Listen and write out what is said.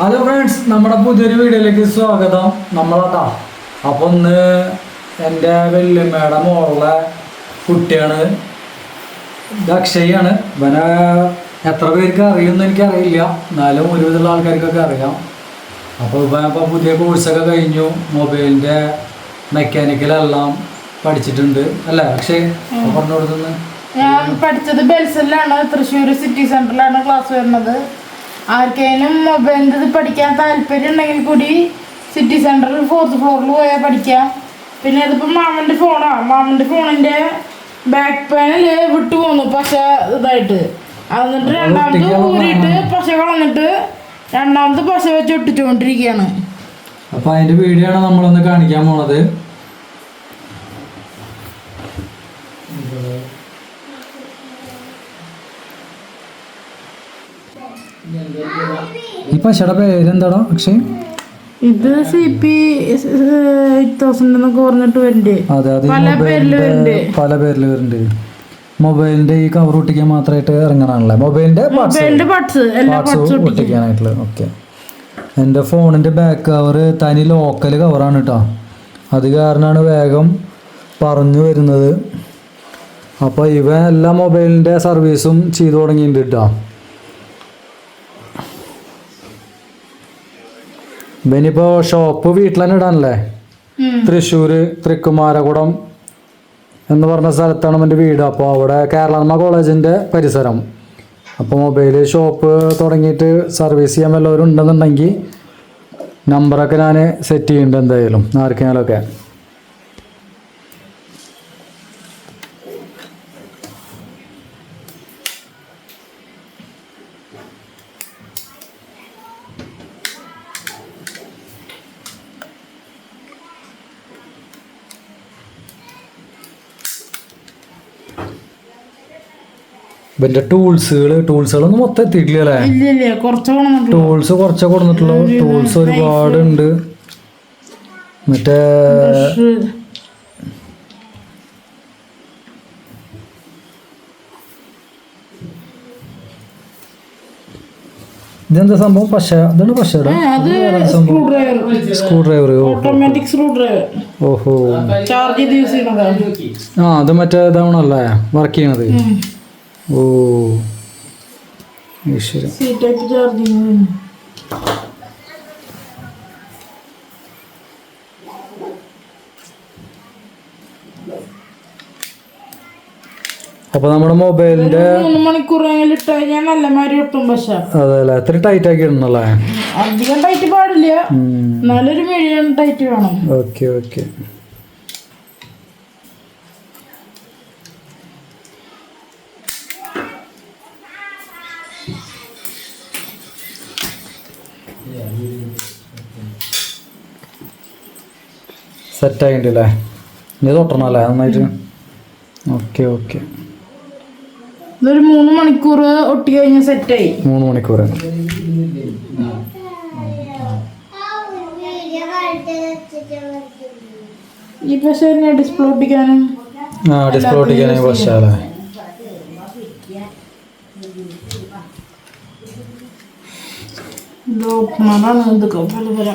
Hello friends നമ്മുടെ പുതിയൊരു വീഡിയോയിലേക്ക് സ്വാഗതം. നമ്മളതാ അപ്പൊ ഒന്ന് എന്റെ വല്യമ്മയുടെ മോളിലെ കുട്ടിയാണ്. അക്ഷയാണ്. ഇവനെ എത്ര പേർക്ക് അറിയുമെന്ന് എനിക്കറിയില്ല. എന്നാലും ഒരുവിധമുള്ള ആൾക്കാർക്കൊക്കെ അറിയാം. അപ്പോൾ ഇപ്പം ഇപ്പോൾ പുതിയ കോഴ്സൊക്കെ കഴിഞ്ഞു. മൊബൈലിന്റെ മെക്കാനിക്കലെല്ലാം പഠിച്ചിട്ടുണ്ട്. അല്ലേ അക്ഷയ് അപ്പൊ പറഞ്ഞു കൊടുത്തുനിന്ന് ഞാൻ പഠിച്ചത് ബെൽസലിലാണ് തൃശ്ശൂർ സിറ്റി സെന്ററിലാണ് ക്ലാസ് വരുന്നത്. ആർക്കെങ്കിലും മൊബൈലിന്റെ ഇത് പഠിക്കാൻ താല്പര്യം ഉണ്ടെങ്കിൽ കൂടി സിറ്റി സെന്ററിൽ ഫോർത്ത് ഫ്ലോറിൽ പോയാൽ പഠിക്കാം. പിന്നെ ഇതിപ്പോൾ മാമന്റെ ഫോണാണ് മാമന്റെ ഫോണിന്റെ ബാക്ക് പാനൽ വിട്ടു പോന്നു പശ ഇതായിട്ട്. എന്നിട്ട് രണ്ടാമത് ഊരിയിട്ട് പശ കളഞ്ഞിട്ട് രണ്ടാമത് പശ വെച്ച് ഒട്ടിച്ചുകൊണ്ടിരിക്കുകയാണ് അപ്പൊ അതിന്റെ വീഡിയോ ആണ് നമ്മളൊന്ന് കാണിക്കാൻ പോണത്. ഈ പശയുടെ പേരെന്താടാ അക്ഷയ്? ഇത് സി പി തൗസൻഡ് എന്നൊക്കെ പറഞ്ഞിട്ട് വരുന്നുണ്ട് അതെ അതെ പല പേരിൽ മൊബൈലിന്റെ വരുന്നുണ്ട്. പല പേരിൽ വരുന്നുണ്ട് മൊബൈലിന്റെ ഈ കവർ ഒട്ടിക്കാൻ മാത്രമായിട്ട് ഇറങ്ങണാണല്ലേ? മൊബൈലിന്റെ പാർട്സ് മൊബൈലിന്റെ പാർട്സ് എല്ലാ പാർട്സ് പാർട്സും ഒട്ടിക്കാനായിട്ടുള്ള ഓക്കെ എന്റെ ഫോണിന്റെ ബാക്ക് കവർ തനി ലോക്കൽ കവറാണ് കേട്ടോ അത് കാരണമാണ് വേഗം പറഞ്ഞു വരുന്നത്. അപ്പോൾ ഇവ എല്ലാ മൊബൈലിന്റെ സർവീസും ചെയ്തു തുടങ്ങിയിട്ടുണ്ട് കേട്ടോ ഇവനിപ്പോൾ ഷോപ്പ് വീട്ടിൽ തന്നെ ഇടാനല്ലേ തൃശ്ശൂര് തൃക്കുമാരകുടം എന്ന് പറഞ്ഞ സ്ഥലത്താണ് എന്റെ വീട്. അപ്പോൾ അവിടെ കേരളമ്മ കോളേജിന്റെ പരിസരം. അപ്പോൾ മൊബൈൽ ഷോപ്പ് തുടങ്ങിയിട്ട് സർവീസ് ചെയ്യാൻ വല്ലവരും ഉണ്ടെന്നുണ്ടെങ്കിൽ നമ്പറൊക്കെ ഞാൻ സെറ്റ് ചെയ്യുന്നുണ്ട് എന്തായാലും ആർക്കെങ്കിലുമൊക്കെ. ഇവന്റെ ടൂൾസുകൾ ടൂൾസുകളൊന്നും മൊത്തം എത്തിയിട്ടില്ല അല്ലേ? ടൂൾസ് കുറച്ചേ കൊടുത്തിട്ടുള്ളൂ ടൂൾസ് ഒരുപാടുണ്ട്. മറ്റേ ഇതെന്താ സംഭവം? പശ ഇതാണ് പശയുടെ screwdriver screwdriver automatic screwdriver ഓഹോ. ആ അത് മറ്റേ ഇതാവണല്ലേ? വർക്ക് ചെയ്യണത്. ഓ അപ്പൊ നമ്മുടെ മൊബൈലിന്റെ മൂന്ന് മണിക്കൂറെങ്കിലും ഇട്ട് ഞാൻ നല്ല മാതിരി ഒട്ടും പക്ഷെ. അതെ അല്ലേ എത്ര ടൈറ്റ് ആക്കി ഇടണല്ലേ? അധികം ടൈറ്റ് പാടില്ല. നല്ലൊരു മീഡിയം ടൈറ്റ് വേണം. Okay okay. സെറ്റ് ആയിട്ടില്ലേ ഇനി തൊട്ടണല്ലേ നന്നായിട്ട്? Okay okay. ഇതൊരു മൂന്ന് മണിക്കൂർ ഒട്ടി കഴിഞ്ഞാൽ സെറ്റായി. മൂന്ന് മണിക്കൂർ. ഈ തന്നെ ഡിസ്പ്ലേ ഒട്ടിക്കാനും? ആ ഡിസ്പ്ലേ ഒട്ടിക്കാനായി പക്ഷേ ഇത് ഓപ്പണറാണ് ഇതൊക്കെ പല പല